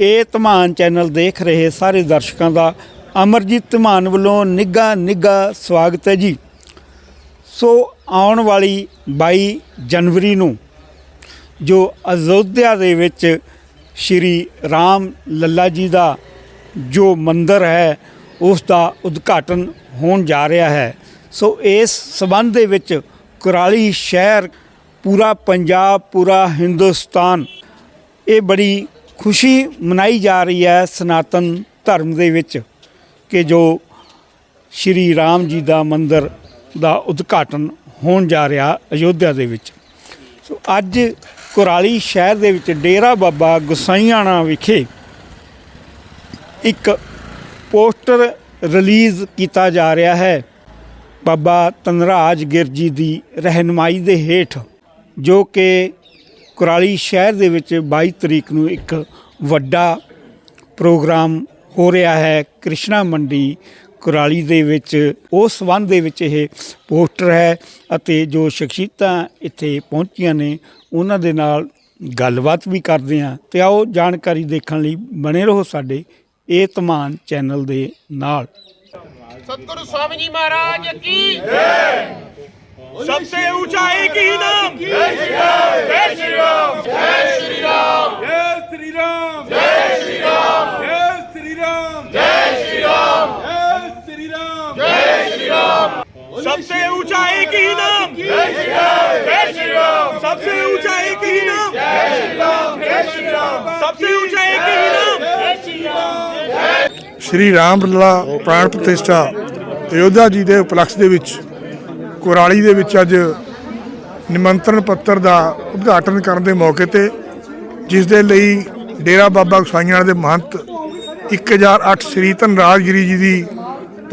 ਇਹ ਧਮਾਨ ਚੈਨਲ ਦੇਖ ਰਹੇ ਸਾਰੇ ਦਰਸ਼ਕਾਂ ਦਾ ਅਮਰਜੀਤ ਧਮਾਨ ਵੱਲੋਂ ਨਿੱਘਾ ਨਿੱਘਾ ਸਵਾਗਤ ਹੈ ਜੀ। ਸੋ ਆਉਣ ਵਾਲੀ 22 ਜਨਵਰੀ ਨੂੰ ਜੋ ਅਯੋਧਿਆ ਦੇ ਵਿੱਚ ਸ਼੍ਰੀ ਰਾਮ ਲੱਲਾ ਜੀ ਦਾ ਜੋ ਮੰਦਿਰ ਹੈ, ਉਸ ਦਾ ਉਦਘਾਟਨ ਹੋਣ ਜਾ ਰਿਹਾ ਹੈ। ਸੋ ਇਸ ਸਬੰਧ ਦੇ ਵਿੱਚ ਕੁਰਾਲੀ ਸ਼ਹਿਰ, ਪੂਰਾ ਪੰਜਾਬ, ਪੂਰਾ ਹਿੰਦੁਸਤਾਨ, ਇਹ ਬੜੀ ਖੁਸ਼ੀ ਮਨਾਈ ਜਾ ਰਹੀ ਹੈ ਸਨਾਤਨ ਧਰਮ ਦੇ ਵਿੱਚ ਕਿ ਜੋ ਸ਼੍ਰੀ ਰਾਮ ਜੀ ਦਾ ਮੰਦਿਰ ਦਾ ਉਦਘਾਟਨ ਹੋਣ ਜਾ ਰਿਹਾ ਅਯੋਧਿਆ ਦੇ ਵਿੱਚ। ਸੋ ਅੱਜ ਕੁਰਾਲੀ ਸ਼ਹਿਰ ਦੇ ਵਿੱਚ ਡੇਰਾ ਬਾਬਾ ਗੁਸਾਈਆਣਾ ਵਿਖੇ ਇੱਕ ਪੋਸਟਰ ਰਿਲੀਜ਼ ਕੀਤਾ ਜਾ ਰਿਹਾ ਹੈ। ਬਾਬਾ ਤਨਰਾਜ ਗਿਰ ਜੀ ਦੀ ਰਹਿਨਮਾਈ ਦੇ ਹੇਠ ਜੋ ਕਿ ਕੁਰਾਲੀ ਸ਼ਹਿਰ ਦੇ ਵਿੱਚ 22 ਤਰੀਕ ਨੂੰ ਇੱਕ ਵੱਡਾ ਪ੍ਰੋਗਰਾਮ ਹੋ ਰਿਹਾ ਹੈ, ਕ੍ਰਿਸ਼ਨਾ ਮੰਡੀ ਕੁਰਾਲੀ ਦੇ ਵਿੱਚ। ਉਸ ਸੰਬੰਧ ਦੇ ਵਿੱਚ ਇਹ ਪੋਸਟਰ ਹੈ ਅਤੇ ਜੋ ਸ਼ਖਸੀਅਤਾਂ ਇੱਥੇ ਪਹੁੰਚੀਆਂ ਨੇ, ਉਹਨਾਂ ਦੇ ਨਾਲ ਗੱਲਬਾਤ ਵੀ ਕਰਦੇ ਹਾਂ। ਤੇ ਆਓ ਜਾਣਕਾਰੀ ਦੇਖਣ ਲਈ ਬਣੇ ਰਹੋ ਸਾਡੇ ਇਹ ਤਮਾਨ ਚੈਨਲ ਦੇ ਨਾਲ। ਸਤਿਗੁਰੂ ਸਵਾਮੀ ਜੀ ਮਹਾਰਾਜ ਕੀ ਜੈ! सबसे ऊंचा एक ही नाम जय श्री राम जय श्री राम जय श्री राम जय श्री राम जय श्री राम जय श्री राम जय श्री राम जय श्री राम जय श्री राम सबसे ऊंचा एक ही नाम जय श्री राम जय श्री राम सबसे ऊंचा एक ही नाम जय श्री राम जय श्री राम सबसे ऊंचा एक ही नाम जय श्री राम ਸ਼੍ਰੀ ਰਾਮ ਲੱਲਾ ਪ੍ਰਾਣ ਪ੍ਰਤਿਸ਼ਠਾ ਅਯੋਧਿਆ ਜੀ ਦੇ ਉਪਲਕਸ਼ ਦੇ ਵਿੱਚ ਕੁਰਾਲੀ ਦੇ ਵਿੱਚ ਅੱਜ ਨਿਮੰਤਰਣ ਪੱਤਰ ਦਾ ਉਦਘਾਟਨ ਕਰਨ ਦੇ ਮੌਕੇ ਤੇ, ਜਿਸ ਦੇ ਲਈ ਡੇਰਾ ਬਾਬਾ ਗਸਾਈਆਂ ਦੇ ਮਹੰਤ 1008 ਸ੍ਰੀ ਧਨ ਰਾਜਗਿਰੀ ਜੀ ਦੀ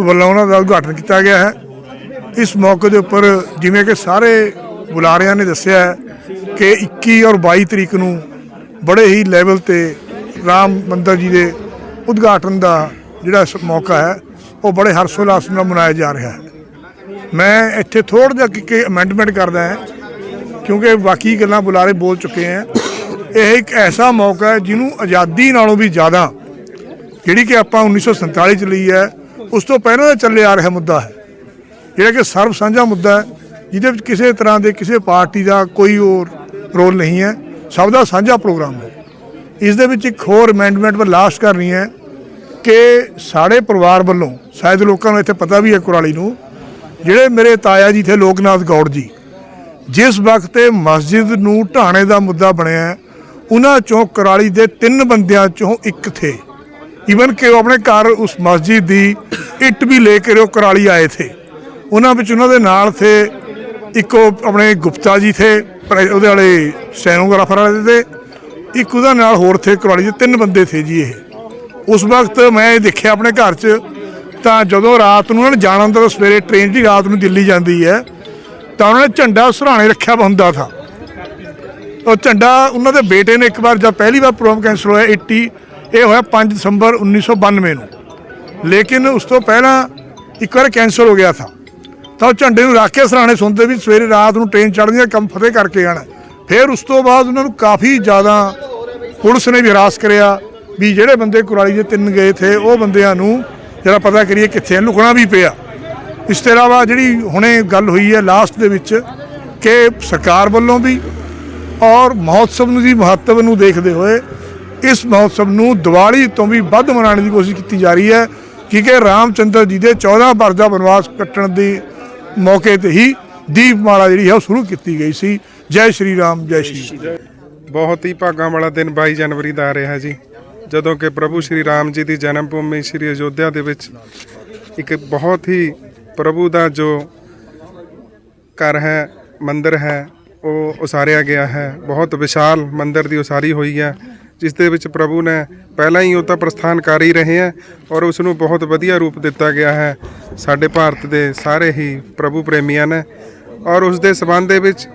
ਵੱਲੋਂ ਉਹਨਾਂ ਦਾ ਉਦਘਾਟਨ ਕੀਤਾ ਗਿਆ ਹੈ। ਇਸ ਮੌਕੇ ਦੇ ਉੱਪਰ ਜਿਵੇਂ ਕਿ ਸਾਰੇ ਬੁਲਾਰਿਆਂ ਨੇ ਦੱਸਿਆ ਕਿ 21 ਔਰ 22 ਤਰੀਕ ਨੂੰ ਬੜੇ ਹੀ ਲੈਵਲ ਤੇ ਰਾਮ ਮੰਦਰ ਜੀ ਦੇ ਉਦਘਾਟਨ ਦਾ ਜਿਹੜਾ ਸ- ਮੌਕਾ ਹੈ, ਉਹ ਬੜੇ ਹਰਸ਼ੋਲਾਸ ਨਾਲ ਮਨਾਇਆ ਜਾ ਰਿਹਾ ਹੈ। ਮੈਂ ਇੱਥੇ ਥੋੜ੍ਹਾ ਜਿਹਾ ਕਿ- ਕਿ ਅਮੈਂਡਮੈਂਟ ਕਰਦਾ ਹਾਂ, ਕਿਉਂਕਿ ਬਾਕੀ ਗੱਲਾਂ ਬੁਲਾਰੇ ਬੋਲ ਚੁੱਕੇ ਹੈ ਇਹ ਇੱਕ ਐਸਾ ਮੌਕਾ ਹੈ ਜਿਹਨੂੰ ਆਜ਼ਾਦੀ ਨਾਲੋਂ ਵੀ ਜ਼ਿਆਦਾ ਜਿਹੜੀ ਕਿ ਆਪਾਂ 1947 ਚ ਲਈ ਹੈ, ਉਸ ਤੋਂ ਪਹਿਲਾਂ ਦਾ ਚੱਲੇ ਆ ਰਿਹਾ ਮੁੱਦਾ ਹੈ। ਜਿਹੜਾ ਕਿ ਸਰਬ ਸਾਂਝਾ ਮੁੱਦਾ ਹੈ, ਜਿਹਦੇ ਵਿੱਚ ਕਿਸੇ ਤਰ੍ਹਾਂ ਦੇ ਕਿਸੇ ਪਾਰਟੀ ਦਾ ਕੋਈ ਹੋਰ ਰੋਲ ਨਹੀਂ ਹੈ, ਸਭ ਦਾ ਸਾਂਝਾ ਪ੍ਰੋਗਰਾਮ ਹੈ। ਇਸ ਦੇ ਵਿੱਚ ਇੱਕ ਹੋਰ ਅਮੈਂਡਮੈਂਟ ਪਰ ਲਾਸਟ ਕਰਨੀ ਹੈ ਕਿ ਸਾਡੇ ਪਰਿਵਾਰ ਵੱਲੋਂ, ਸ਼ਾਇਦ ਲੋਕਾਂ ਨੂੰ ਇੱਥੇ ਪਤਾ ਵੀ ਹੈ ਕੁਰਾਲੀ ਨੂੰ ਜਿਹੜੇ ਮੇਰੇ ਤਾਇਆ ਜੀ ਥੇ, ਲੋਕਨਾਥ ਗੌੜ ਜੀ, ਜਿਸ ਵਕਤ ਤੇ ਮਸਜਿਦ ਨੂੰ ਢਾਣੇ ਦਾ ਮੁੱਦਾ ਬਣਿਆ ਉਹਨਾਂ ਚੋਂ ਕਰਾਲੀ ਦੇ ਤਿੰਨ ਬੰਦਿਆਂ ਚੋਂ ਇੱਕ ਥੇ। ਇਵਨ ਕਿ ਉਹ ਆਪਣੇ ਘਰ ਉਸ ਮਸਜਿਦ ਦੀ ਇੱਟ ਵੀ ਲੈ ਕੇ ਉਹ ਕਰਾਲੀ ਆਏ ਥੇ। ਉਹਨਾਂ ਵਿੱਚ ਉਹਨਾਂ ਦੇ ਨਾਲ ਥੇ, ਇੱਕ ਉਹ ਆਪਣੇ ਗੁਪਤਾ ਜੀ ਥੇ ਉਹਦੇ ਵਾਲੇ ਸੈਨੋਗ੍ਰਾਫਰ ਵਾਲੇ ਤੇ ਇੱਕ ਉਹਦਾ ਨਾਲ ਹੋਰ ਥੇ, ਕਰਾਲੀ ਦੇ ਤਿੰਨ ਬੰਦੇ ਥੇ ਜੀ ਇਹ। ਉਸ ਵਕਤ ਮੈਂ ਇਹ ਦੇਖਿਆ ਆਪਣੇ ਘਰ 'ਚ ਤਾਂ ਜਦੋਂ ਰਾਤ ਨੂੰ ਉਹਨਾਂ ਨੇ ਜਾਣਾ ਹੁੰਦਾ ਤਾਂ ਸਵੇਰੇ ਟ੍ਰੇਨ ਦੀ ਰਾਤ ਨੂੰ ਦਿੱਲੀ ਜਾਂਦੀ ਹੈ, ਤਾਂ ਉਹਨਾਂ ਨੇ ਝੰਡਾ ਸਰਾਣੇ ਰੱਖਿਆ ਹੁੰਦਾ ਥਾ। ਉਹ ਝੰਡਾ ਉਹਨਾਂ ਦੇ ਬੇਟੇ ਨੇ ਇੱਕ ਵਾਰ ਜਦ ਪਹਿਲੀ ਵਾਰ ਪ੍ਰੋਗਰਾਮ ਕੈਂਸਲ ਹੋਇਆ 80 ਇਹ ਹੋਇਆ 5 ਦਸੰਬਰ 1992 ਨੂੰ। ਲੇਕਿਨ ਉਸ ਤੋਂ ਪਹਿਲਾਂ ਇੱਕ ਵਾਰ ਕੈਂਸਲ ਹੋ ਗਿਆ ਥਾ। ਤਾਂ ਉਹ ਝੰਡੇ ਨੂੰ ਰੱਖ ਕੇ ਸਰਾਣੇ ਸੁਣਦੇ ਵੀ ਸਵੇਰੇ ਰਾਤ ਨੂੰ ਟ੍ਰੇਨ ਚੜ੍ਹਨੀ ਹੈ ਕੰਮ ਫਤਿਹ ਕਰਕੇ ਆਣਾ। ਫਿਰ ਉਸ ਤੋਂ ਬਾਅਦ ਉਹਨਾਂ ਨੂੰ ਕਾਫੀ ਜ਼ਿਆਦਾ ਪੁਲਿਸ ਨੇ ਵੀ ਹਰਾਸ ਕਰਿਆ ਵੀ ਜਿਹੜੇ ਬੰਦੇ ਕੁਰਾਲੀ ਦੇ ਤਿੰਨ ਗਏ ਥੇ, ਉਹ ਬੰਦਿਆਂ ਨੂੰ ਜਿਹੜਾ ਪਤਾ ਕਰੀਏ ਕਿੱਥੇ ਆ, ਲੁਕਣਾ ਵੀ ਪਿਆ। ਇਸ ਤੋਂ ਇਲਾਵਾ ਜਿਹੜੀ ਹੁਣੇ ਗੱਲ ਹੋਈ ਹੈ ਲਾਸਟ ਦੇ ਵਿੱਚ ਕਿ ਸਰਕਾਰ ਵੱਲੋਂ ਵੀ ਔਰ ਮਹੋਤਸਵ ਨੂੰ ਦੀ ਮਹੱਤਵ ਨੂੰ ਦੇਖਦੇ ਹੋਏ ਇਸ ਮਹੋਤਸਵ ਨੂੰ ਦੀਵਾਲੀ ਤੋਂ ਵੀ ਵੱਧ ਮਨਾਉਣ ਦੀ ਕੋਸ਼ਿਸ਼ ਕੀਤੀ ਜਾ ਰਹੀ ਹੈ। ਕਿਉਂਕਿ ਰਾਮਚੰਦਰ ਜੀ ਦੇ 14 ਵਰ੍ਹ ਦਾ ਬਨਵਾਸ ਕੱਟਣ ਦੀ ਮੌਕੇ ਤੇ ਹੀ ਦੀਪਮਾਲਾ ਜਿਹੜੀ ਹੈ ਉਹ ਸ਼ੁਰੂ ਕੀਤੀ ਗਈ ਸੀ। ਜੈ ਸ਼੍ਰੀ ਰਾਮ ਜੈ ਸ਼੍ਰੀ ਬਹੁਤ ਹੀ ਭਾਗਾਂ ਵਾਲਾ ਦਿਨ 22 ਜਨਵਰੀ ਦਾ ਆ ਰਿਹਾ ਜੀ। ਜਦੋਂ ਕਿ ਪ੍ਰਭੂ ਸ਼੍ਰੀ ਰਾਮ ਜੀ ਦੀ ਜਨਮ ਭੂਮੀ ਸ਼੍ਰੀ ਅਯੋਧਿਆ ਦੇ ਵਿੱਚ ਇੱਕ ਬਹੁਤ ਹੀ ਪ੍ਰਭੂ ਦਾ ਜੋ ਘਰ ਹੈ, ਮੰਦਿਰ ਹੈ, ਉਹ ਉਸਾਰਿਆ ਗਿਆ ਹੈ। ਬਹੁਤ ਵਿਸ਼ਾਲ ਮੰਦਿਰ ਦੀ ਉਸਾਰੀ ਹੋਈ ਹੈ, ਜਿਸ ਦੇ ਵਿੱਚ ਪ੍ਰਭੂ ਨੇ ਪਹਿਲਾਂ ਹੀ ਉਹ ਤਾਂ ਪ੍ਰਸਥਾਨ ਕਰ ਹੀ ਰਹੇ ਹੈ ਔਰ ਉਸ ਨੂੰ ਬਹੁਤ ਵਧੀਆ ਰੂਪ ਦਿੱਤਾ ਗਿਆ ਹੈ। ਸਾਡੇ ਭਾਰਤ ਦੇ ਸਾਰੇ ਹੀ ਪ੍ਰਭੂ ਪ੍ਰੇਮੀਆਂ ਨੇ ਔਰ ਉਸ ਦੇ ਸਬੰਧ ਦੇ ਵਿੱਚ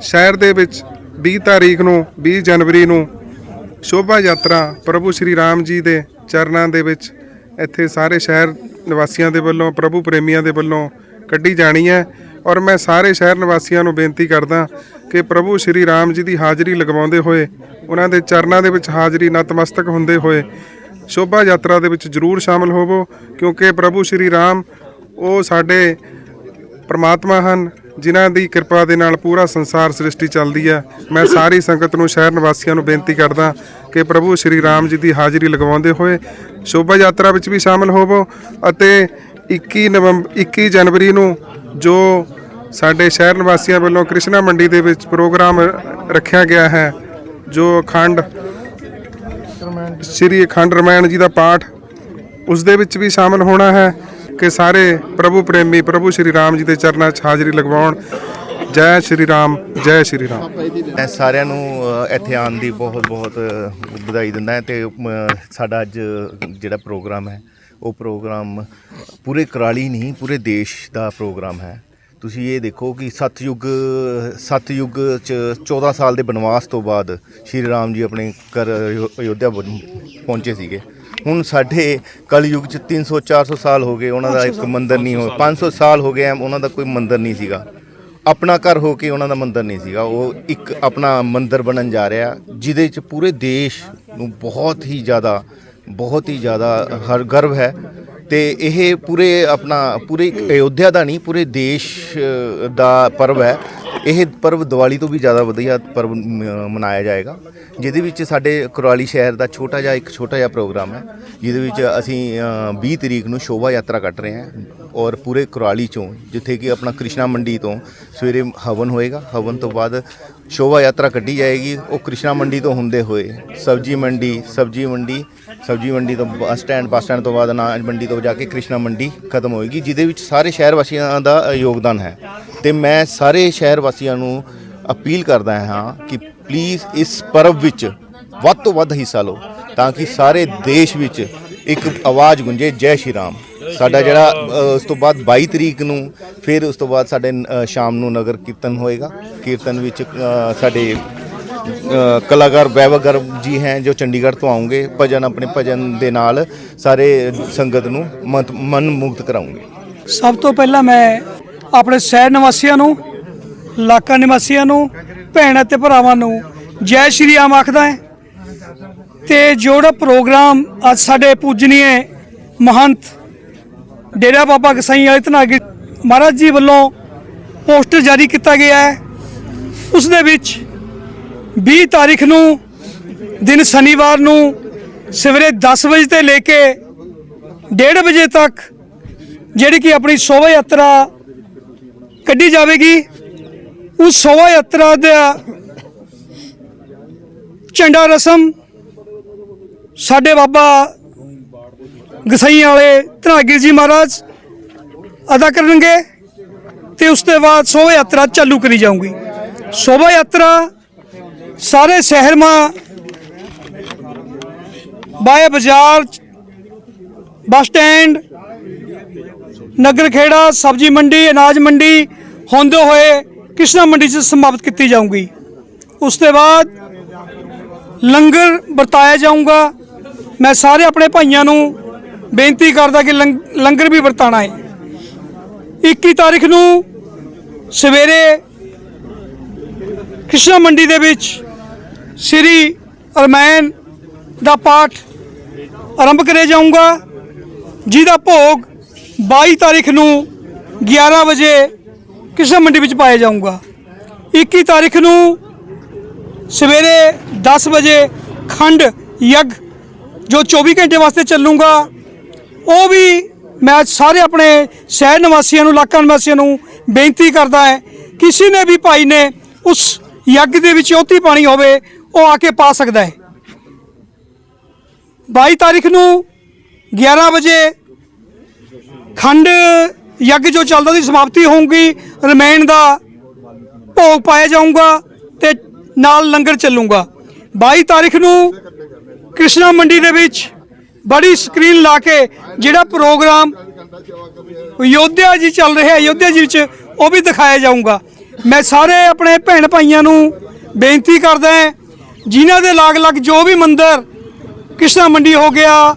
ਸ਼ਹਿਰ ਦੇ ਵਿੱਚ 20 ਤਾਰੀਖ ਨੂੰ 20 ਜਨਵਰੀ ਨੂੰ ਸ਼ੋਭਾ ਯਾਤਰਾ ਪ੍ਰਭੂ ਸ਼੍ਰੀ ਰਾਮ ਜੀ ਦੇ ਚਰਨਾਂ ਦੇ ਵਿੱਚ ਇੱਥੇ ਸਾਰੇ ਸ਼ਹਿਰ ਨਿਵਾਸੀਆਂ ਦੇ ਵੱਲੋਂ, ਪ੍ਰਭੂ ਪ੍ਰੇਮੀਆਂ ਦੇ ਵੱਲੋਂ ਕੱਢੀ ਜਾਣੀ ਹੈ। ਔਰ ਮੈਂ ਸਾਰੇ ਸ਼ਹਿਰ ਨਿਵਾਸੀਆਂ ਨੂੰ ਬੇਨਤੀ ਕਰਦਾ ਕਿ ਪ੍ਰਭੂ ਸ਼੍ਰੀ ਰਾਮ ਜੀ ਦੀ ਹਾਜ਼ਰੀ ਲਗਵਾਉਂਦੇ ਹੋਏ, ਉਹਨਾਂ ਦੇ ਚਰਨਾਂ ਦੇ ਵਿੱਚ ਹਾਜ਼ਰੀ ਨਤਮਸਤਕ ਹੁੰਦੇ ਹੋਏ ਸ਼ੋਭਾ ਯਾਤਰਾ ਦੇ ਵਿੱਚ ਜ਼ਰੂਰ ਸ਼ਾਮਲ ਹੋਵੋ, ਕਿਉਂਕਿ ਪ੍ਰਭੂ ਸ਼੍ਰੀ ਰਾਮ ਉਹ ਸਾਡੇ ਪਰਮਾਤਮਾ ਹਨ ਜਿਨ੍ਹਾਂ ਦੀ ਕਿਰਪਾ ਦੇ ਨਾਲ ਪੂਰਾ ਸੰਸਾਰ ਸ੍ਰਿਸ਼ਟੀ ਚੱਲਦੀ ਹੈ। ਮੈਂ ਸਾਰੀ ਸੰਗਤ ਨੂੰ ਸ਼ਹਿਰ ਨਿਵਾਸੀਆਂ ਨੂੰ ਬੇਨਤੀ ਕਰਦਾ ਕਿ ਪ੍ਰਭੂ ਸ਼੍ਰੀ ਰਾਮ ਜੀ ਦੀ ਹਾਜ਼ਰੀ ਲਗਵਾਉਂਦੇ ਹੋਏ ਸ਼ੋਭਾ ਯਾਤਰਾ ਵਿੱਚ ਵੀ ਸ਼ਾਮਲ ਹੋਵੋ ਅਤੇ 21 ਨਵੰਬਰ 21 ਜਨਵਰੀ ਨੂੰ ਜੋ ਸਾਡੇ ਸ਼ਹਿਰ ਨਿਵਾਸੀਆਂ ਵੱਲੋਂ ਕ੍ਰਿਸ਼ਨਾ ਮੰਡੀ ਦੇ ਵਿੱਚ ਪ੍ਰੋਗਰਾਮ ਰੱਖਿਆ ਗਿਆ ਹੈ, ਜੋ ਅਖੰਡ ਸ੍ਰੀ ਅਖੰਡ ਰਮਾਇਣ ਜੀ ਦਾ ਪਾਠ, ਉਸ ਦੇ ਵਿੱਚ ਵੀ ਸ਼ਾਮਲ ਹੋਣਾ ਹੈ। ਕਿ ਸਾਰੇ ਪ੍ਰਭੂ ਪ੍ਰੇਮੀ ਪ੍ਰਭੂ ਸ਼੍ਰੀ ਰਾਮ ਜੀ ਦੇ ਚਰਨਾਂ 'ਚ ਹਾਜ਼ਰੀ ਲਗਵਾਉਣ। ਜੈ ਸ਼੍ਰੀ ਰਾਮ ਜੈ ਸ਼੍ਰੀ ਰਾਮ। ਮੈਂ ਸਾਰਿਆਂ ਨੂੰ ਅ, ਇੱਥੇ ਆਉਣ ਦੀ ਬਹੁਤ ਬਹੁਤ ਅ, ਵਧਾਈ ਦਿੰਦਾ ਹਾਂ ਤੇ ਮ, ਸਾਡਾ ਅੱਜ ਜਿਹੜਾ ਪ੍ਰੋਗਰਾਮ ਹੈ ਉਹ ਪ੍ਰੋਗਰਾਮ ਪੂਰੇ ਕਰਾਲੀ ਨਹੀਂ ਪੂਰੇ ਦੇਸ਼ ਦਾ ਪ੍ਰੋਗਰਾਮ ਹੈ। ਤੁਸੀਂ ਇਹ ਦੇਖੋ ਕਿ ਸਤਯੁਗ ਸਤਯੁਗ ਚ 14 ਸਾਲ ਦੇ ਬਨਵਾਸ ਤੋਂ ਬਾਅਦ ਸ਼੍ਰੀ ਰਾਮ ਜੀ ਆਪਣੇ ਘਰ ਅਯੋ- ਅਯੋਧਿਆ ਬਣ- ਪਹੁੰਚੇ ਸੀਗੇ। ਹੁਣ ਸਾਡੇ ਕਲਯੁਗ ਚ 300 400 ਸਾਲ ਹੋ ਗਏ ਉਹਨਾਂ ਦਾ ਇੱਕ ਮੰਦਿਰ ਨਹੀਂ ਹੋ 500 ਸਾਲ ਹੋ ਗਏ ਉਹਨਾਂ ਦਾ ਕੋਈ ਮੰਦਿਰ ਨਹੀਂ ਸੀਗਾ। ਆਪਣਾ ਘਰ ਹੋ ਕੇ ਉਹਨਾਂ ਦਾ ਮੰਦਿਰ ਨਹੀਂ ਸੀਗਾ। ਉਹ ਇੱਕ ਆਪਣਾ ਮੰਦਿਰ ਬਣਨ ਜਾ ਰਿਹਾ ਜਿਹਦੇ ਚ ਪੂਰੇ ਦੇਸ਼ ਨੂੰ ਬਹੁਤ ਹੀ ਜ਼ਿਆਦਾ ਬਹੁਤ ਹੀ ਜ਼ਿਆਦਾ ਹਰ ਗਰਵ ਹੈ। ਤੇ ਇਹ ਪੂਰੇ ਆਪਣਾ ਪੂਰੇ ਅਯੋਧਿਆ ਦਾ ਨਹੀਂ ਪੂਰੇ ਦੇਸ਼ ਦਾ ਪਰਵ ਹੈ। ਇਹ ਪਰਵ ਦੀਵਾਲੀ ਤੋਂ ਵੀ ਜ਼ਿਆਦਾ ਵਧੀਆ ਪਰਵ ਮਨਾਇਆ ਜਾਏਗਾ ਜਿਹਦੇ ਵਿੱਚ ਸਾਡੇ ਕੁਰਾਲੀ ਸ਼ਹਿਰ ਦਾ ਛੋਟਾ ਜਿਹਾ ਇੱਕ ਛੋਟਾ ਜਿਹਾ ਪ੍ਰੋਗਰਾਮ ਹੈ ਜਿਹਦੇ ਵਿੱਚ ਅਸੀਂ ਅ, 20 ਤਰੀਕ ਨੂੰ ਸ਼ੋਭਾ ਯਾਤਰਾ ਕੱਢ ਰਹੇ ਹਾਂ ਔਰ ਪੂਰੇ ਕੁਰਾਲੀ ਚੋਂ ਜਿੱਥੇ ਕਿ ਆਪਣਾ ਕ੍ਰਿਸ਼ਨਾ ਮੰਡੀ ਤੋਂ ਸਵੇਰੇ ਹਵਨ ਹੋਏਗਾ ਹਵਨ ਤੋਂ ਬਾਅਦ ਸ਼ੋਭਾ ਯਾਤਰਾ ਕੱਢੀ ਜਾਏਗੀ। ਉਹ ਕ੍ਰਿਸ਼ਨਾ ਮੰਡੀ ਤੋਂ ਹੁੰਦੇ ਹੋਏ ਸਬਜੀ ਮੰਡੀ ਸਬਜੀ ਮੰਡੀ ਸਬਜੀ ਮੰਡੀ ਤੋਂ ਬੱਸ ਸਟੈਂਡ ਬੱਸ ਸਟੈਂਡ ਤੋਂ ਬਾਅਦ ਅਨਾਜ ਮੰਡੀ ਤੋਂ ਜਾ ਕੇ ਕ੍ਰਿਸ਼ਨਾ ਮੰਡੀ ਖਤਮ ਹੋਏਗੀ, ਜਿਹਦੇ ਵਿੱਚ ਸਾਰੇ ਸ਼ਹਿਰ ਵਾਸੀਆਂ ਦਾ ਯੋਗਦਾਨ ਹੈ। ਤੇ ਮੈਂ ਸਾਰੇ ਸ਼ਹਿਰ ਵਾਸੀਆਂ ਨੂੰ ਅਪੀਲ ਕਰਦਾ ਹਾਂ ਕਿ ਪਲੀਜ਼ ਇਸ ਪਰਵ ਵਿੱਚ ਵੱਧ ਤੋਂ ਵੱਧ ਹਿੱਸਾ ਲਓ, ਤਾਂ ਕਿ ਸਾਰੇ ਦੇਸ਼ ਵਿੱਚ ਇੱਕ ਆਵਾਜ਼ ਗੁੰਜੇ, ਜੈ ਸ਼੍ਰੀ ਰਾਮ। ਸਾਡਾ ਜਿਹੜਾ ਅ, ਉਸ ਤੋਂ ਬਾਅਦ 22 ਤਰੀਕ ਨੂੰ ਫਿਰ ਉਸ ਤੋਂ ਬਾਅਦ ਸਾਡੇ ਅ, ਸ਼ਾਮ ਨੂੰ ਨਗਰ ਕੀਰਤਨ ਹੋਏਗਾ। ਕੀਰਤਨ ਵਿੱਚ ਅ, ਸਾਡੇ ਅ, ਕਲਾਕਾਰ ਵੈਭਵ ਗਰਗ ਜੀ ਹੈ ਜੋ ਚੰਡੀਗੜ੍ਹ ਤੋਂ ਆਉਂਗੇ ਭਜਨ ਆਪਣੇ ਭਜਨ ਦੇ ਨਾਲ ਸਾਰੇ ਸੰਗਤ ਨੂੰ ਮਤ- ਮਨ ਮੁਕਤ ਕਰਾਉਂਗੇ। ਸਭ ਤੋਂ ਪਹਿਲਾਂ ਮੈਂ ਆਪਣੇ ਸ਼ਹਿਰ ਨਿਵਾਸੀਆਂ ਨੂੰ ਇਲਾਕਾ ਨਿਵਾਸੀਆਂ ਨੂੰ ਭੈਣ ਅਤੇ ਭਰਾਵਾਂ ਨੂੰ ਜੈ ਸ਼੍ਰੀ ਰਾਮ ਆਖਦਾ ਹੈ। ਤੇ ਜਿਹੜਾ ਪ੍ਰੋਗਰਾਮ ਅੱਜ ਸਾਡੇ ਪੂਜਨੀਏ ਮਹੰਤ ਡੇਰਾ ਬਾਬਾ ਗਸਾਈ ਵਾਲੇ ਧਨਾਗੀ ਮਹਾਰਾਜ ਜੀ ਵੱਲੋਂ ਪੋਸਟਰ ਜਾਰੀ ਕੀਤਾ ਗਿਆ ਹੈ। ਉਸ ਦੇ ਵਿੱਚ 20 ਤਾਰੀਖ ਨੂੰ ਦਿਨ ਸ਼ਨੀਵਾਰ ਨੂੰ ਸਵੇਰੇ 10 ਵਜੇ 'ਤੇ ਲੈ ਕੇ 1:30 ਵਜੇ ਤੱਕ ਜਿਹੜੀ ਕਿ ਆਪਣੀ ਸ਼ੋਭਾ ਯਾਤਰਾ ਕੱਢੀ ਜਾਵੇਗੀ। ਉਸ ਸ਼ੋਭਾ ਯਾਤਰਾ ਦਾ ਝੰਡਾ ਰਸਮ ਸਾਡੇ ਬਾਬਾ ਗਸਾਈਆਂ ਵਾਲੇ ਧਨਾਗਿਰ ਜੀ ਮਹਾਰਾਜ ਅਦਾ ਕਰਨਗੇ ਤੇ ਉਸ ਤੋਂ ਬਾਅਦ ਸ਼ੋਭਾ ਯਾਤਰਾ ਚਾਲੂ ਕਰੀ ਜਾਊਗੀ। ਸ਼ੋਭਾ ਯਾਤਰਾ ਸਾਰੇ ਸ਼ਹਿਰ ਮਾ ਬਾਏ ਬਾਜ਼ਾਰ, ਬੱਸ ਸਟੈਂਡ, ਨਗਰ ਖੇੜਾ, ਸਬਜੀ ਮੰਡੀ, ਅਨਾਜ ਮੰਡੀ ਹੁੰਦੇ ਹੋਏ ਕ੍ਰਿਸ਼ਨਾ ਮੰਡੀ 'ਚ ਸਮਾਪਤ ਕੀਤੀ ਜਾਊਗੀ। ਉਸ ਤੋਂ ਬਾਅਦ ਲੰਗਰ ਵਰਤਾਇਆ ਜਾਊਗਾ। ਮੈਂ ਸਾਰੇ ਆਪਣੇ ਭਾਈਆਂ ਨੂੰ ਬੇਨਤੀ ਕਰਦਾ ਕਿ ਲੰਗ- ਲੰਗਰ ਵੀ ਵਰਤਾਣਾ ਹੈ। 21 ਤਾਰੀਖ ਨੂੰ ਸਵੇਰੇ ਕ੍ਰਿਸ਼ਨ ਮੰਡੀ ਦੇ ਵਿੱਚ ਸ੍ਰੀ ਅਰਮੈਨ ਦਾ ਪਾਠ ਆਰੰਭ ਕਰਿਆ ਜਾਊਗਾ, ਜਿਹਦਾ ਭੋਗ 22 ਤਾਰੀਖ ਨੂੰ 11 ਵਜੇ ਕ੍ਰਿਸ਼ਨ ਮੰਡੀ ਵਿੱਚ ਪਾਇਆ ਜਾਊਗਾ। 21 ਤਾਰੀਖ ਨੂੰ ਸਵੇਰੇ 10 ਵਜੇ ਖੰਡ ਯੱਗ, ਜੋ 24 ਘੰਟੇ ਵਾਸਤੇ ਚੱਲੂਗਾ ਉਹ ਵੀ ਮੈਂ ਸਾਰੇ ਆਪਣੇ ਸ਼ਹਿਰ ਨਿਵਾਸੀਆਂ ਨੂੰ, ਇਲਾਕਾ ਨਿਵਾਸੀਆਂ ਨੂੰ ਬੇਨਤੀ ਕਰਦਾ ਹੈ, ਕਿਸੇ ਨੇ ਵੀ ਭਾਈ ਨੇ ਉਸ ਯੱਗ ਦੇ ਵਿੱਚ ਉਹਤੀ ਪਾਣੀ ਹੋਵੇ, ਉਹ ਆ ਕੇ ਪਾ ਸਕਦਾ ਹੈ। 22 ਤਾਰੀਖ ਨੂੰ 11 ਵਜੇ ਖੰਡ ਯੱਗ ਜੋ ਚੱਲਦਾ ਦੀ ਸਮਾਪਤੀ ਹੋਊਗੀ, ਰਮਾਇਣ ਦਾ ਭੋਗ ਪਾਇਆ ਜਾਊਗਾ ਤੇ ਨਾਲ ਲੰਗਰ ਚੱਲੂਗਾ। 22 ਤਾਰੀਖ ਨੂੰ ਕ੍ਰਿਸ਼ਨਾ ਮੰਡੀ ਦੇ ਵਿੱਚ ਬੜੀ ਸਕਰੀਨ ਲਾ ਕੇ ਜਿਹੜਾ ਪ੍ਰੋਗਰਾਮ ਅਯੋਧਿਆ ਜੀ ਚੱਲ ਰਿਹਾ, ਅਯੋਧਿਆ ਜੀ ਵਿੱਚ ਉਹ ਵੀ ਦਿਖਾਇਆ ਜਾਊਗਾ। ਮੈਂ ਸਾਰੇ ਆਪਣੇ ਭੈਣ ਭਾਈਆਂ ਨੂੰ ਬੇਨਤੀ ਕਰਦਾ ਹਾਂ, ਜਿਨ੍ਹਾਂ ਦੇ ਲਾਗ-ਲਾਗ ਜੋ ਵੀ ਮੰਦਿਰ ਕ੍ਰਿਸ਼ਨਾ ਮੰਡੀ ਹੋ ਗਿਆ,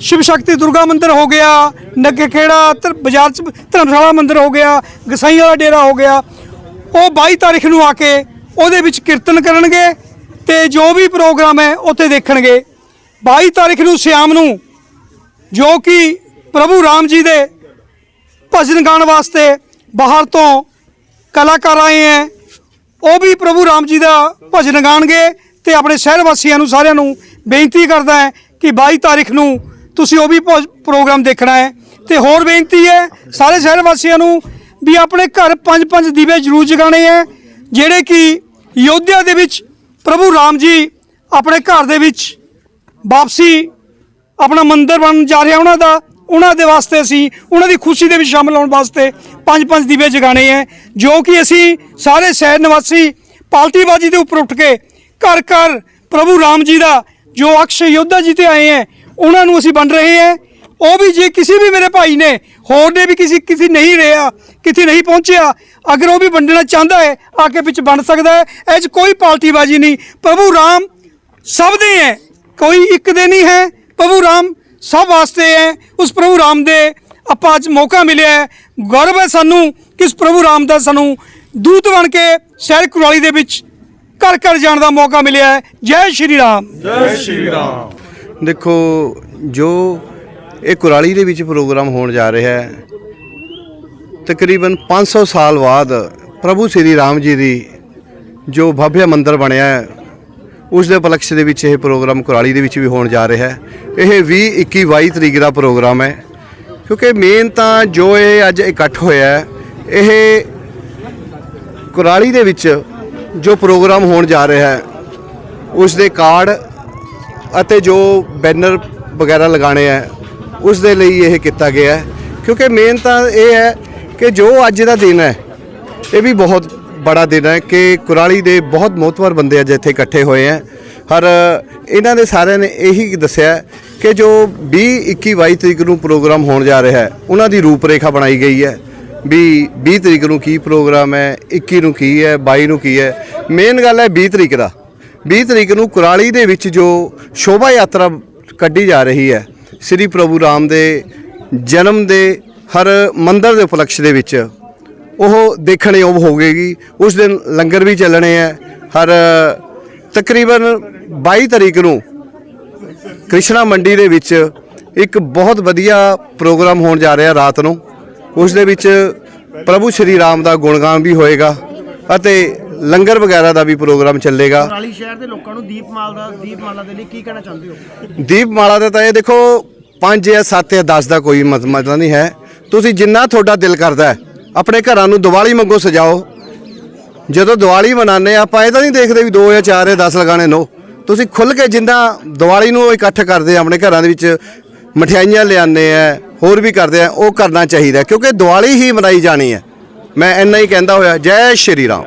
ਸ਼ਿਵ ਸ਼ਕਤੀ ਦੁਰਗਾ ਮੰਦਿਰ ਹੋ ਗਿਆ, ਨੱਗੇ ਖੇੜਾ, ਧਰ- ਬਾਜ਼ਾਰ ਚ ਧਰਮਸ਼ਾਲਾ ਮੰਦਿਰ ਹੋ ਗਿਆ, ਗਸਾਈ ਵਾਲਾ ਡੇਰਾ ਹੋ ਗਿਆ, ਉਹ 22 ਤਾਰੀਖ ਨੂੰ ਆ ਕੇ ਉਹਦੇ ਵਿੱਚ ਕੀਰਤਨ ਕਰਨਗੇ ਤੇ ਜੋ ਵੀ ਪ੍ਰੋਗਰਾਮ ਹੈ ਉੱਥੇ ਦੇਖਣਗੇ। 22 ਤਾਰੀਖ ਨੂੰ ਸ਼ਾਮ ਨੂੰ, ਜੋ ਕਿ ਪ੍ਰਭੂ ਰਾਮ ਜੀ ਦੇ ਭਜਨ ਗਾਉਣ ਵਾਸਤੇ ਬਾਹਰ ਤੋਂ ਕਲਾਕਾਰ ਆਏ ਹੈ, ਉਹ ਵੀ ਪ੍ਰਭੂ ਰਾਮ ਜੀ ਦਾ ਭਜਨ ਗਾਣਗੇ ਤੇ ਆਪਣੇ ਸ਼ਹਿਰ ਵਾਸੀਆਂ ਨੂੰ ਸਾਰਿਆਂ ਨੂੰ ਬੇਨਤੀ ਕਰਦਾ ਹੈ ਕਿ 22 ਤਾਰੀਖ ਨੂੰ ਤੁਸੀਂ ਉਹ ਵੀ ਭੋਜ- ਪ੍ਰੋਗਰਾਮ ਦੇਖਣਾ ਹੈ। ਤੇ ਹੋਰ ਬੇਨਤੀ ਹੈ ਸਾਰੇ ਸ਼ਹਿਰ ਵਾਸੀਆਂ ਨੂੰ ਵੀ ਆਪਣੇ ਘਰ ਪੰਜ ਪੰਜ ਦੀਵੇ ਜ਼ਰੂਰ ਜਗਾਣੇ ਹੈ, ਜਿਹੜੇ ਕਿ ਯੋਧਿਆ ਦੇ ਵਿੱਚ ਪ੍ਰਭੂ ਰਾਮ ਜੀ ਆਪਣੇ ਘਰ ਦੇ ਵਿੱਚ ਵਾਪਸੀ ਆਪਣਾ ਮੰਦਿਰ ਬਣਨ ਜਾ ਰਿਹਾ, ਉਹਨਾਂ ਦਾ, ਉਹਨਾਂ ਦੇ ਵਾਸਤੇ ਅਸੀਂ, ਉਹਨਾਂ ਦੀ ਖੁਸ਼ੀ ਦੇ ਵਿੱਚ ਸ਼ਾਮਲ ਹੋਣ ਵਾਸਤੇ ਪੰਜ ਪੰਜ ਦੀਵੇ ਜਗਾਣੇ ਹੈ, ਜੋ ਕਿ ਅਸੀਂ ਸਾਰੇ ਸ਼ਹਿਰ ਨਿਵਾਸੀ ਪਾਲਟੀਬਾਜੀ ਦੇ ਉੱਪਰ ਉੱਠ ਕੇ ਘਰ ਘਰ ਪ੍ਰਭੂ ਰਾਮ ਜੀ ਦਾ, ਜੋ ਅਕਸ਼ ਯੋਧਾ ਜੀ ਤੇ ਆਏ ਹੈ, ਉਹਨਾਂ ਨੂੰ ਅਸੀਂ ਵੰਡ ਰਹੇ ਹਾਂ। ਉਹ ਵੀ ਜੇ ਕਿਸੇ ਵੀ ਮੇਰੇ ਭਾਈ ਨੇ, ਹੋਰ ਨੇ ਵੀ ਕਿਸੇ ਕਿਸੇ ਨਹੀਂ ਰਿਹਾ, ਕਿਤੇ ਨਹੀਂ ਪਹੁੰਚਿਆ, ਅਗਰ ਉਹ ਵੀ ਵੰਡਣਾ ਚਾਹੁੰਦਾ ਹੈ, ਆ ਕੇ ਵਿੱਚ ਵੰਡ ਸਕਦਾ ਹੈ। ਇਹ 'ਚ ਕੋਈ ਪਾਲਟੀਬਾਜੀ ਨਹੀਂ। ਪ੍ਰਭੂ ਰਾਮ ਸਭ ਦੇ ਹੈ। ਕੋਈ ਇੱਕ ਦੇ ਨਹੀਂ ਹੈ। ਪ੍ਰਭੂ ਰਾਮ ਸਭ ਵਾਸਤੇ ਹੈ। ਉਸ ਪ੍ਰਭੂ ਰਾਮ ਦੇ ਆਪਾਂ ਅੱਜ ਮੌਕਾ ਮਿਲਿਆ ਹੈ। ਗੌਰਵ ਹੈ ਸਾਨੂੰ ਕਿ ਇਸ ਪ੍ਰਭੂ ਰਾਮ ਦਾ ਸਾਨੂੰ ਦੂਤ ਬਣ ਕੇ ਸ਼ਹਿਰ ਕੁਰਾਲੀ ਦੇ ਵਿੱਚ ਘਰ ਘਰ ਜਾਣ ਦਾ ਮੌਕਾ ਮਿਲਿਆ ਹੈ। ਜੈ ਸ਼੍ਰੀ ਰਾਮ। ਦੇਖੋ ਜੋ ਇਹ ਕੁਰਾਲੀ ਦੇ ਵਿੱਚ ਪ੍ਰੋਗਰਾਮ ਹੋਣ ਜਾ ਰਿਹਾ ਹੈ ਤਕਰੀਬਨ 500 ਸਾਲ ਬਾਅਦ ਪ੍ਰਭੂ ਸ੍ਰੀ ਰਾਮ ਜੀ ਦੀ ਜੋ ਭਵਯ ਮੰਦਿਰ ਬਣਿਆ ਹੈ ਉਸ ਦੇ ਉਪਲਕਸ਼ ਦੇ ਵਿੱਚ ਇਹ ਪ੍ਰੋਗਰਾਮ ਕੁਰਾਲੀ ਦੇ ਵਿੱਚ ਵੀ ਹੋਣ ਜਾ ਰਿਹਾ ਹੈ। ਇਹ 20 21 22 ਤਰੀਕ ਦਾ ਪ੍ਰੋਗਰਾਮ ਹੈ। ਕਿਉਂਕਿ ਮੇਨ ਤਾਂ ਜੋ ਇਹ ਅੱਜ ਇਕੱਠ ਹੋਇਆ ਇਹ ਕੁਰਾਲੀ ਦੇ ਵਿੱਚ ਜੋ ਪ੍ਰੋਗਰਾਮ ਹੋਣ ਜਾ ਰਿਹਾ ਹੈ, ਉਸ ਦੇ ਕਾਰਡ ਅਤੇ ਜੋ ਬੈਨਰ ਵਗੈਰਾ ਲਗਾਣੇ ਆ ਉਸ ਦੇ ਲਈ ਇਹ ਕੀਤਾ ਗਿਆ ਹੈ। ਕਿਉਂਕਿ ਮੇਨ ਤਾਂ ਇਹ ਹੈ ਕਿ ਜੋ ਅੱਜ ਦਾ ਦਿਨ ਹੈ, ਇਹ ਵੀ ਬਹੁਤ ਬੜਾ ਦਿਨ ਹੈ ਕਿ ਕੁਰਾਲੀ ਦੇ ਬਹੁਤ ਮੋਤਵਰ ਬੰਦੇ ਅੱਜ ਇੱਥੇ ਇਕੱਠੇ ਹੋਏ ਹੈ। ਹਰ ਇਹਨਾਂ ਦੇ ਸਾਰਿਆਂ ਨੇ ਇਹੀ ਦੱਸਿਆ ਕਿ ਜੋ 20 21 22 ਤਰੀਕ ਨੂੰ ਪ੍ਰੋਗਰਾਮ ਹੋਣ ਜਾ ਰਿਹਾ ਹੈ, ਉਹਨਾਂ ਦੀ ਰੂਪਰੇਖਾ ਬਣਾਈ ਗਈ ਹੈ। ਵੀ 20 ਤਰੀਕ ਨੂੰ ਕੀ ਪ੍ਰੋਗਰਾਮ ਹੈ 21 ਨੂੰ ਕੀ ਹੈ 22 ਨੂੰ ਕੀ ਹੈ। ਮੇਨ ਗੱਲ ਹੈ 20 ਤਰੀਕ ਦਾ। 20 ਤਰੀਕ ਨੂੰ ਕੁਰਾਲੀ ਦੇ ਵਿੱਚ ਜੋ ਸ਼ੋਭਾ ਯਾਤਰਾ ਕੱਢੀ ਜਾ ਰਹੀ ਹੈ, ਸ੍ਰੀ ਪ੍ਰਭੂ ਰਾਮ ਦੇ ਜਨਮ ਦੇ ਹਰ ਮੰਦਰ ਦੇ ਉਪਲਕਸ਼ ਦੇ ਵਿੱਚ ਉਹ ਦੇਖਣਯੋਗ ਹੋਵੇਗੀ। ਉਸ ਦਿਨ ਲੰਗਰ ਵੀ ਚੱਲਣੇ ਹੈ ਹਰ ਤਕਰੀਬਨ 22 ਤਰੀਕ ਨੂੰ ਕ੍ਰਿਸ਼ਨਾ ਮੰਡੀ ਦੇ ਵਿੱਚ ਇੱਕ ਬਹੁਤ ਵਧੀਆ ਪ੍ਰੋਗਰਾਮ ਹੋਣ ਜਾ ਰਿਹਾ ਰਾਤ ਨੂੰ। ਉਸ ਦੇ ਵਿੱਚ ਪ੍ਰਭੂ ਸ਼੍ਰੀ ਰਾਮ ਦਾ ਗੁਣਗਾਨ ਵੀ ਹੋਏਗਾ ਅਤੇ ਲੰਗਰ ਵਗੈਰਾ ਦਾ ਵੀ ਪ੍ਰੋਗਰਾਮ ਚੱਲੇਗਾ। ਕੁਰਾਲੀ ਸ਼ਹਿਰ ਦੇ ਲੋਕਾਂ ਨੂੰ ਦੀਪਮਾਲ ਦਾ ਦੀਪਮਾਲਾ ਦੇ ਲਈ ਕੀ ਕਹਿਣਾ ਚਾਹੁੰਦੇ ਹੋ? ਦੀਪਮਾਲਾ ਦਾ ਤਾਂ ਇਹ ਦੇਖੋ 5 ਜਾਂ 7 ਜਾਂ 10 ਦਾ ਕੋਈ ਮਤ- ਮਤਲਬ ਨਹੀਂ ਹੈ। ਤੁਸੀਂ ਜਿੰਨਾ ਤੁਹਾਡਾ ਦਿਲ ਕਰਦਾ ਹੈ ਆਪਣੇ ਘਰਾਂ ਨੂੰ ਦੀਵਾਲੀ ਵਾਂਗੂ ਸਜਾਓ। ਜਦੋਂ ਦੀਵਾਲੀ ਮਨਾਉਂਦੇ ਹਾਂ, ਆਪਾਂ ਇਹ ਤਾਂ ਨਹੀਂ ਦੇਖਦੇ ਵੀ 2 ਜਾਂ 4 ਜਾਂ 10 ਲਗਾਣੇ ਨੋ ਤੁਸੀਂ ਖੁੱਲ ਕੇ ਜਿੰਨਾ ਦੀਵਾਲੀ ਨੂੰ ਇਕੱਠ ਕਰਦੇ ਆਪਣੇ ਘਰਾਂ ਦੇ ਵਿੱਚ ਮਠਿਆਈਆਂ ਲਿਆਉਂਦੇ ਆ ਹੋਰ ਵੀ ਕਰਦੇ ਆ ਉਹ ਕਰਨਾ ਚਾਹੀਦਾ ਕਿਉਂਕਿ ਦੀਵਾਲੀ ਹੀ ਮਨਾਈ ਜਾਣੀ ਹੈ। ਮੈਂ ਇੰਨਾ ਹੀ ਕਹਿੰਦਾ ਹੋਇਆ ਜੈ ਸ਼੍ਰੀ ਰਾਮ।